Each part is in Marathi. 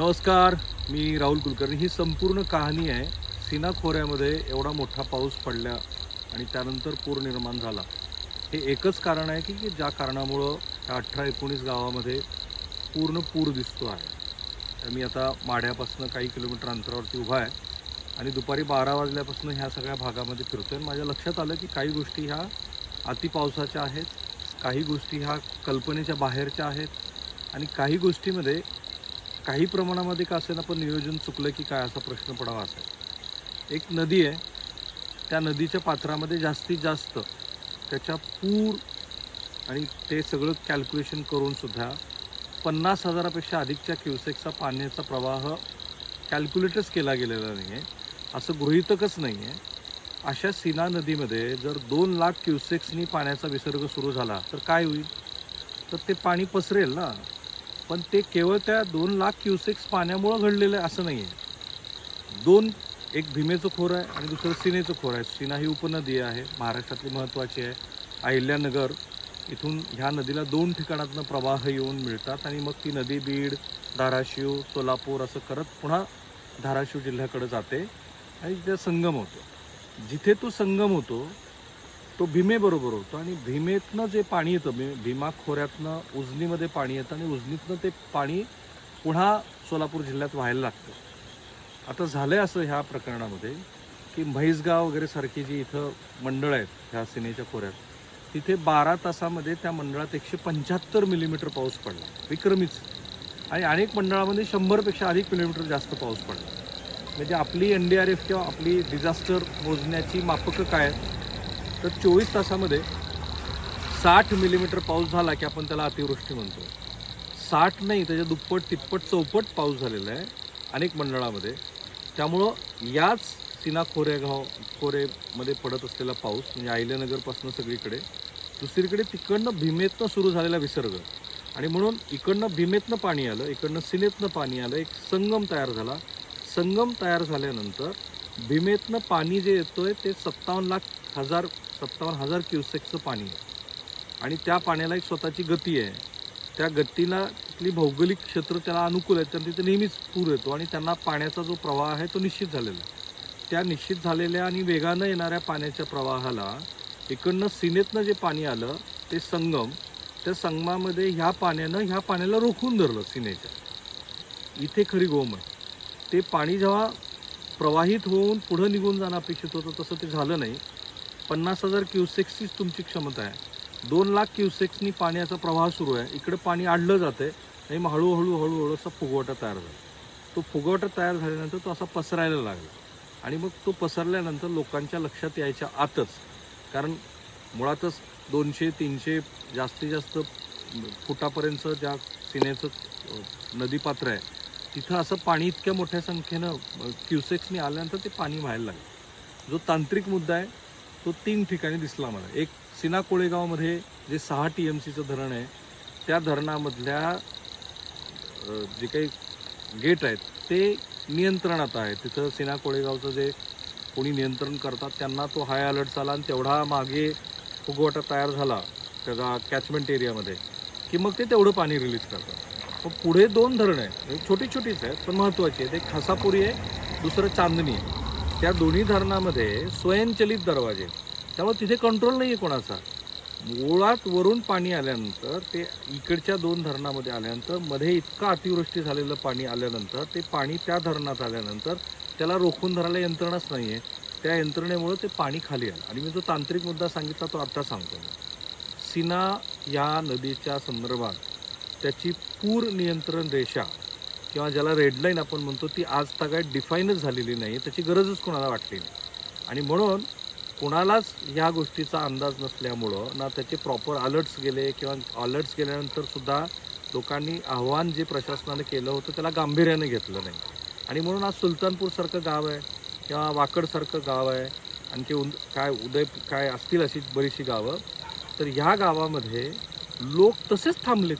नमस्कार मी राहुल कुलकर्णी. ही संपूर्ण कहाणी आहे. सीना खोऱ्यामध्ये एवढा मोठा पाऊस पडला आणि त्यानंतर पूर निर्माण झाला. हे एकच कारण आहे की की ज्या कारणामुळं ह्या अठरा एकोणीस गावामध्ये पूर्ण पूर दिसतो आहे. तर मी आता माढ्यापासून काही किलोमीटर अंतरावरती उभा आहे आणि दुपारी बारा वाजल्यापासून ह्या सगळ्या भागामध्ये फिरतो आहे माझ्या लक्षात आलं की काही गोष्टी ह्या अतिपावसाच्या आहेत काही गोष्टी ह्या कल्पनेच्या बाहेरच्या आहेत आणि काही गोष्टीमध्ये काही प्रमाणामध्ये का असेल पण नियोजन चुकलं की काय असा प्रश्न पडावा असा एक नदी आहे. त्या नदीच्या पात्रामध्ये जास्तीत जास्त त्याच्या पूर आणि ते सगळं कॅल्क्युलेशन करूनसुद्धा पन्नास हजारापेक्षा अधिकच्या क्युसेकचा पाण्याचा प्रवाह कॅल्क्युलेटच केला गेलेला नाही आहे असं गृहितकच नाही आहे अशा सीना नदीमध्ये जर दोन लाख क्युसेक्सनी पाण्याचा विसर्ग सुरू झाला तर काय होईल? तर ते पाणी पसरेल ना. पण ते केवळ त्या दोन लाख क्युसेक्स पाण्यामुळं घडलेलं आहे असं नाही आहे दोन एक भीमेचं खोर आहे आणि दुसरं सिनेचं खोर आहे. सिना ही उपनदी आहे महाराष्ट्रातली महत्त्वाची आहे. अहिल्यानगर इथून ह्या नदीला दोन ठिकाणातनं प्रवाह येऊन मिळतात आणि मग ती नदी बीड धाराशिव सोलापूर असं करत पुन्हा धाराशिव जिल्ह्याकडे जाते आणि तिथे संगम होतो. जिथे तो संगम होतो तो भीमेबरोबर होतो आणि भीमेतनं जे पाणी येतं भीम भीमा खोऱ्यातनं उजनीमध्ये पाणी येतं आणि उजनीतनं ते पाणी पुन्हा सोलापूर जिल्ह्यात व्हायला लागतं. आता झालं आहे असं ह्या प्रकरणामध्ये की म्हैसगाव वगैरे सारखी जी इथं मंडळ आहेत ह्या सिनेच्या खोऱ्यात तिथे बारा तासामध्ये त्या मंडळात एकशे पंच्याहत्तर मिलीमीटर पाऊस पडला विक्रमीच. आणि अनेक मंडळामध्ये शंभरपेक्षा अधिक मिलीमीटर जास्त पाऊस पडला. म्हणजे आपली एन डी आर एफ किंवा आपली डिझास्टर मोजण्याची मापकं काय आहेत? तर चोवीस तासामध्ये साठ मिलीमीटर पाऊस झाला की आपण त्याला अतिवृष्टी म्हणतो. साठ नाही त्याच्या दुप्पट तिप्पट चौपट पाऊस झालेला आहे अनेक मंडळामध्ये. त्यामुळं याच सिना खोरेगाव खोरेमध्ये पडत असलेला पाऊस म्हणजे आयल्यानगरपासून सगळीकडे दुसरीकडे तिकडनं भीमेतनं सुरू झालेला विसर्ग. आणि म्हणून इकडनं भीमेतनं पाणी आलं इकडनं सिनेतनं पाणी आलं एक संगम तयार झाला. संगम तयार झाल्यानंतर भीमेतनं पाणी जे येतोय ते सत्तावन्न लाख हजार सत्तावन्न हजार क्युसेकचं पाणी आहे. आणि त्या पाण्याला एक स्वतःची गती आहे. त्या गतीला तिथली भौगोलिक क्षेत्र त्याला अनुकूल आहे. तर तिथे नेहमीच पूर येतो आणि त्यांना पाण्याचा जो प्रवाह आहे तो निश्चित झालेला आहे. त्या निश्चित झालेल्या आणि वेगानं येणाऱ्या पाण्याच्या प्रवाहाला इकडनं सीनेतनं जे पाणी आलं ते संगम त्या संगमामध्ये ह्या पाण्यानं ह्या पाण्याला रोखून धरलं सिनेच्या इथे खरी गोम आहे. ते पाणी जेव्हा प्रवाहित होऊन पुढं निघून जाणं अपेक्षित होतं तसं ते झालं नाही. पन्नास हजार क्युसेक्सचीच तुमची क्षमता आहे. दोन लाख क्युसेक्सनी पाण्याचा प्रवाह सुरू आहे. इकडे पाणी आडलं जातं आहे आणि मग हळूहळू हळूहळू असा फुगवटा तयार झाला. तो फुगवटा तयार झाल्यानंतर तो असा पसरायला लागला. आणि मग तो पसरल्यानंतर लोकांच्या लक्षात यायच्या आतच. कारण मुळातच दोनशे तीनशे जास्तीत जास्त फुटापर्यंतचं ज्या सिनेचं नदीपात्र आहे तिथं असं पाणी इतक्या मोठ्या संख्येनं क्युसेक्सनी आल्यानंतर ते पाणी व्हायला लागलं. जो तांत्रिक मुद्दा आहे तो तीन ठिकाणी दिसला मला. एक सिना कोळेगावमध्ये जे सहा टी एम सीचं धरण आहे त्या धरणामधल्या जे काही गेट आहेत ते नियंत्रणात आहे. तिथं सिना कोळेगावचं जे कोणी नियंत्रण करतात त्यांना तो हाय अलर्ट झाला आणि तेवढा मागे फुगवटा तयार झाला त्याचा कॅचमेंट एरियामध्ये की मग ते तेवढं पाणी रिलीज करतात. मग पुढे दोन धरणं आहेत म्हणजे छोटी छोटीच आहेत पण महत्त्वाची आहेत. एक खसापुरी आहे दुसरं चांदणी आहे. त्या दोन्ही धरणामध्ये स्वयंचलित दरवाजे. त्यामुळे तिथे कंट्रोल नाही आहे कोणाचा. मुळात वरून पाणी आल्यानंतर ते इकडच्या दोन धरणामध्ये आल्यानंतरमध्ये इतकं अतिवृष्टी झालेलं पाणी आल्यानंतर ते पाणी त्या धरणात आल्यानंतर त्याला रोखून धरायला यंत्रणाच नाही आहे त्या यंत्रणेमुळं ते पाणी खाली आलं. आणि मी जो तांत्रिक मुद्दा सांगितला तो आत्ता सांगतो सिना या नदीच्या संदर्भात त्याची पूर नियंत्रण रेषा किंवा ज्याला रेडलाईन आपण म्हणतो ती आज तगाय डिफाईनच झालेली नाही त्याची गरजच कोणाला वाटली नाही. आणि म्हणून कोणालाच ह्या गोष्टीचा अंदाज नसल्यामुळं ना त्याचे प्रॉपर अलर्ट्स गेले किंवा अलर्ट्स गेल्यानंतर सुद्धा लोकांनी आव्हान जे प्रशासनाने केलं होतं त्याला गांभीर्याने घेतलं नाही. आणि म्हणून आज सुलतानपूरसारखं गाव आहे किंवा वाकडसारखं गाव आहे आणखी उद काय उदय काय असतील अशी बरीचशी गावं तर ह्या गावामध्ये लोक तसेच थांबलेत.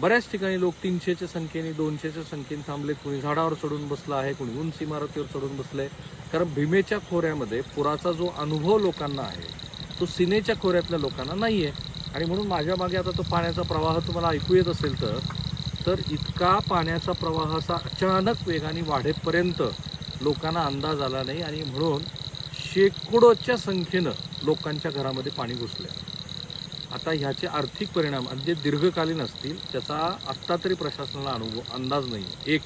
बऱ्याच ठिकाणी लोक तीनशेच्या संख्येने दोनशेच्या संख्येने थांबले. कोणी झाडावर चढून बसलं आहे कोणी उंच इमारतीवर चढून बसलं आहे कारण भीमेच्या खोऱ्यामध्ये पुराचा जो अनुभव लोकांना आहे तो सिनेच्या खोऱ्यातल्या लोकांना नाही आहे आणि म्हणून माझ्या मागे आता तो पाण्याचा प्रवाह तुम्हाला ऐकू येत असेल तर तर इतका पाण्याचा प्रवाह असा अचानक वेगाने वाढेपर्यंत लोकांना अंदाज आला नाही. आणि म्हणून शेकडोच्या संख्येनं लोकांच्या घरामध्ये पाणी घुसलं आता ह्याचे आर्थिक परिणाम आणि जे दीर्घकालीन असतील त्याचा आत्ता तरी प्रशासनाला अनुभव अंदाज नाही. एक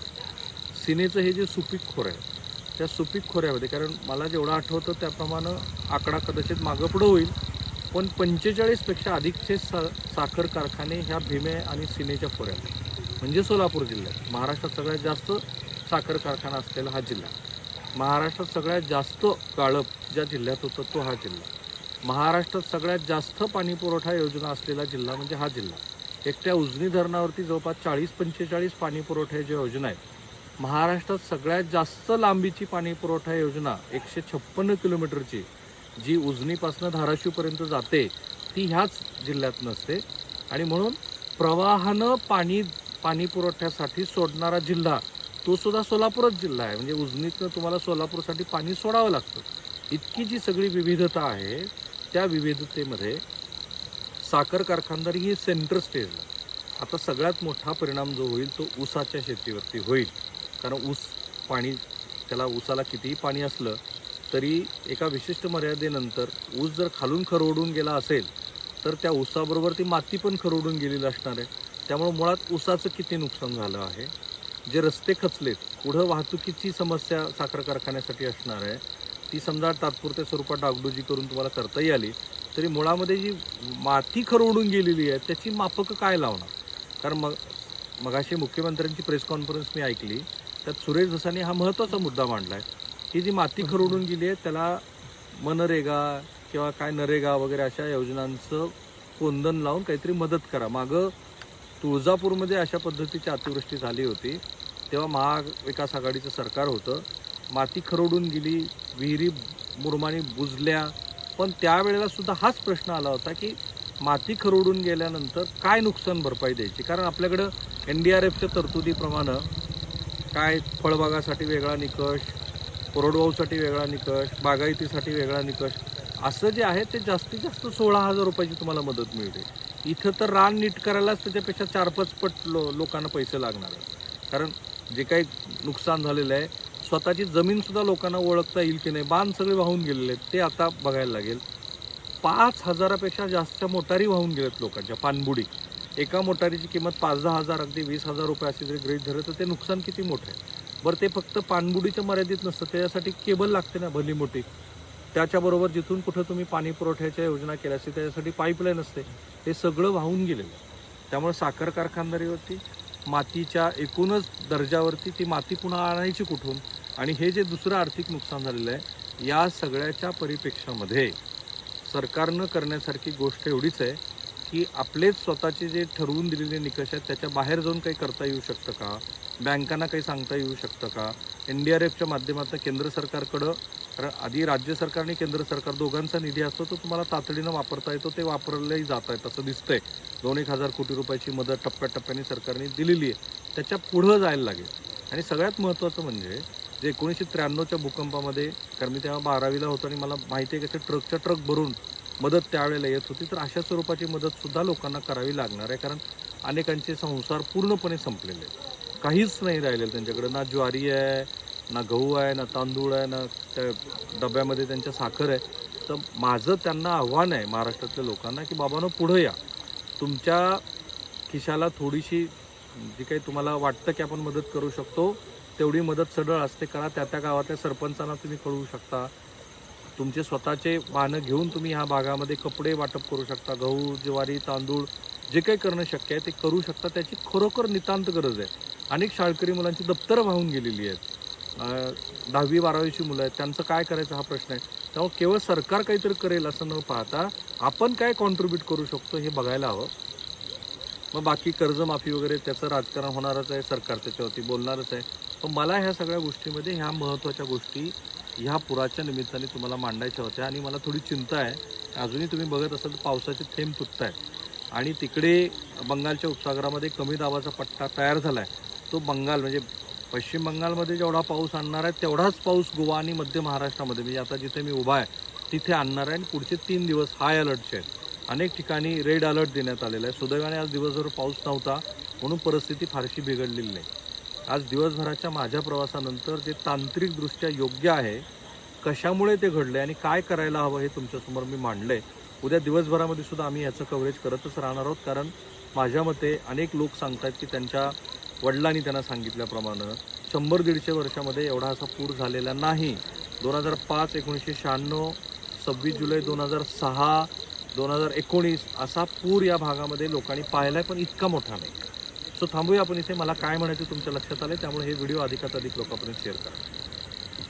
सिनेचं हे जे सुपीक खोरं आहे त्या सुपीक खोऱ्यामध्ये कारण मला जेवढं आठवतं त्याप्रमाणे आकडा कदाचित मागं पुढं होईल पण पंचेचाळीसपेक्षा अधिकचे सा साखर कारखाने ह्या भीमे आणि सिनेच्या खोऱ्यात म्हणजे सोलापूर जिल्ह्यात. महाराष्ट्रात सगळ्यात जास्त साखर कारखाना असलेला हा जिल्हा. महाराष्ट्रात सगळ्यात जास्त गाळप ज्या जिल्ह्यात होतं तो हा जिल्हा. महाराष्ट्रात सगळ्यात जास्त पाणी पुरवठा योजना असलेला जिल्हा म्हणजे हा जिल्हा. एकट्या उजनी धरणावरती जवळपास चाळीस पंचेचाळीस पाणी पुरवठ्याच्या योजना आहेत महाराष्ट्रात सगळ्यात जास्त लांबीची पाणी पुरवठा योजना एकशे छप्पन्न किलोमीटरची जी उजनीपासून धाराशिवपर्यंत जाते ती ह्याच जिल्ह्यात नसते आणि म्हणून प्रवाहानं पाणी पाणी पुरवठ्यासाठी सोडणारा जिल्हा तो सुद्धा सोलापूरच जिल्हा आहे. म्हणजे उजनीतनं तुम्हाला सोलापूरसाठी पाणी सोडावं लागतं. इतकी जी सगळी विविधता आहे त्या विविधतेमध्ये साखर कारखानदारी ही सेंटर स्टेजला आता सगळ्यात मोठा परिणाम जो होईल तो ऊसाच्या शेतीवरती होईल. कारण ऊस पाणी त्याला ऊसाला कितीही पाणी असलं तरी एका विशिष्ट मर्यादेनंतर ऊस जर खालून खरवडून गेला असेल तर त्या ऊसाबरोबर ती माती पण खरवडून गेलेली असणार आहे. त्यामुळे मुळात ऊसाचं किती नुकसान झालं आहे? जे रस्ते खचलेत पुढं वाहतुकीची समस्या साखर कारखान्यासाठी असणार आहे. ती समजा तात्पुरत्या स्वरूपात डागडुजी करून तुम्हाला करताही आली तरी मुळामध्ये जी माती खरवडून गेलेली आहे त्याची मापकं काय लावणार? कारण मग मगाशी मुख्यमंत्र्यांची प्रेस कॉन्फरन्स मी ऐकली त्यात सुरेश धसाने हा महत्त्वाचा मुद्दा मांडला आहे की जी माती खरवडून गेली आहे त्याला मनरेगा किंवा काय नरेगा वगैरे अशा योजनांचं कोंदन लावून काहीतरी मदत करा. मागं तुळजापूरमध्ये अशा पद्धतीची अतिवृष्टी झाली होती तेव्हा महाविकास आघाडीचं सरकार होतं माती खरोडून गेली विहिरी मुरमानी बुजल्या. पण त्यावेळेला सुद्धा हाच प्रश्न आला होता की माती खरोडून गेल्यानंतर काय नुकसान भरपाई द्यायची? कारण आपल्याकडं एन डी आर एफच्या तरतुदीप्रमाणे काय फळबागासाठी वेगळा निकष कोरडवाहूसाठी वेगळा निकष बागायतीसाठी वेगळा निकष असं जे आहे ते जास्तीत जास्त सोळा हजार रुपयाची तुम्हाला मदत मिळते. इथं तर रान नीट करायलाच त्याच्यापेक्षा चार पाच पट लो लोकांना पैसे लागणार आहेत. कारण जे काही नुकसान झालेलं आहे स्वतःची जमीनसुद्धा लोकांना ओळखता येईल की नाही? बांध सगळे वाहून गेलेले आहेत. ते आता बघायला लागेल. पाच हजारापेक्षा जास्त मोटारी वाहून गेल्यात लोकांच्या. पाणबुडी एका मोटारीची किंमत पाच दहा हजार अगदी वीस हजार रुपये असे जरी गृहीत धरलं तर ते नुकसान किती मोठं आहे? बरं ते फक्त पाणबुडीच्या मर्यादित नसतं. त्याच्यासाठी केबल लागते ना भली मोठी. त्याच्याबरोबर जिथून कुठं तुम्ही पाणी पुरवठ्याच्या योजना केल्या असतील त्याच्यासाठी पाईपलाईन असते. हे सगळं वाहून गेलेलं आहे. त्यामुळे साखर कारखानदारीवरती मातीच्या एकूणच दर्जावरती ती माती पुन्हा आणायची कुठून? आणि हे जे दुसरं आर्थिक नुकसान झालेलं आहे या सगळ्याच्या परिपेक्षामध्ये सरकारनं करण्यासारखी गोष्ट एवढीच आहे की आपलेच स्वतःचे जे ठरवून दिलेले निकष आहेत त्याच्या बाहेर जाऊन काही करता येऊ शकतं का? बँकांना काही सांगता येऊ शकतं का? एन डी आर एफच्या माध्यमातून केंद्र सरकारकडं कारण आधी राज्य सरकार आणि केंद्र सरकार दोघांचा निधी असतो तो तुम्हाला तातडीनं वापरता येतो ते वापरलंही जात आहेत असं दिसतंय. दोन एक हजार कोटी रुपयाची मदत टप्प्याटप्प्याने सरकारने दिलेली आहे. त्याच्या पुढं जायला लागेल. आणि सगळ्यात महत्त्वाचं म्हणजे जे एकोणीसशे त्र्याण्णवच्या भूकंपामध्ये कारण मी तेव्हा बारावीला होतो आणि मला माहिती आहे की ते ट्रकच्या ट्रक भरून मदत त्यावेळेला येत होती तर अशा स्वरूपाची मदतसुद्धा लोकांना करावी लागणार आहे कारण अनेकांचे संसार पूर्णपणे संपलेले आहेत. काहीच नाही राहिलेलं त्यांच्याकडे ना ज्वारी आहे ना गहू आहे ना तांदूळ आहे ना त्या डब्यामध्ये त्यांच्या साखर आहे. तर माझं त्यांना आव्हान आहे महाराष्ट्रातल्या लोकांना की बाबांनो पुढं या. तुमच्या खिशाला थोडीशी जी काही तुम्हाला वाटतं की आपण मदत करू शकतो तेवढी मदत सरळ असते करा त्या त्या गावातल्या सरपंचांना तुम्ही कळवू शकता. तुमचे स्वतःचे वाहनं घेऊन तुम्ही ह्या भागामध्ये कपडे वाटप करू शकता गहू ज्वारी तांदूळ जे काही करणं शक्य आहे ते करू शकता. त्याची खरोखर नितांत गरज आहे. अनेक शाळकरी मुलांची दप्तरं वाहून गेलेली आहेत. दहावी बारावीची मुलं आहेत. त्यांचं काय करायचं हा प्रश्न आहे. त्यामुळे केवळ सरकार काहीतरी करेल असं न पाहता आपण काय कॉन्ट्रीब्यूट करू शकतो हे बघायला हवं. मग बाकी कर्जमाफी वगैरे त्याचं राजकारण होणारच आहे. सरकार त्याच्यावरती बोलणारच आहे. पण मला ह्या सगळ्या गोष्टीमध्ये ह्या महत्त्वाच्या गोष्टी ह्या पुराच्या निमित्ताने तुम्हाला मांडायच्या होत्या आणि मला थोडी चिंता आहे. अजूनही तुम्ही बघत असाल तर पावसाचे थेंब तुटत आहेत आणि तिकडे बंगालच्या उपसागरामध्ये कमी दाबाचा पट्टा तयार झाला आहे तो बंगाल म्हणजे पश्चिम बंगालमध्ये जेवढा पाऊस आणणार आहे तेवढाच पाऊस गोवा आणि मध्य महाराष्ट्रामध्ये म्हणजे आता जिथे मी उभा आहे तिथे आणणार आहे. आणि पुढचे तीन दिवस हाय अलर्टचे आहेत. अनेक ठिकाणी रेड अलर्ट देण्यात आलेला आहे. सुदैवाने आज दिवसभर पाऊस नव्हता म्हणून परिस्थिती फारशी बिघडलेली नाही. आज दिवसभराच्या माझ्या प्रवासानंतर जे तांत्रिकदृष्ट्या योग्य आहे कशामुळे ते घडले आणि काय करायला हवं हे तुमच्यासमोर मी मांडलं आहे उद्या दिवसभरामध्ये सुद्धा आम्ही याचं कव्हरेज करतच राहणार आहोत कारण माझ्या मते अनेक लोक सांगतात की त्यांच्या वडिलांनी त्यांना सांगितल्याप्रमाणे शंभर दीडशे वर्षामध्ये एवढा असा पूर झालेला नाही. दोन हजार पाच एकोणीसशे शहाण्णव सव्वीस जुलै दोन हजार सहा दोन हजार एकोणीस असा पूर या भागामध्ये लोकांनी पाहिलाय पण इतका मोठा नाही. सो थांबूया आपण इथे. मला काय म्हणायचं तुमच्या लक्षात आलं त्यामुळे हे व्हिडिओ अधिकात अधिक लोकांपर्यंत शेअर करा.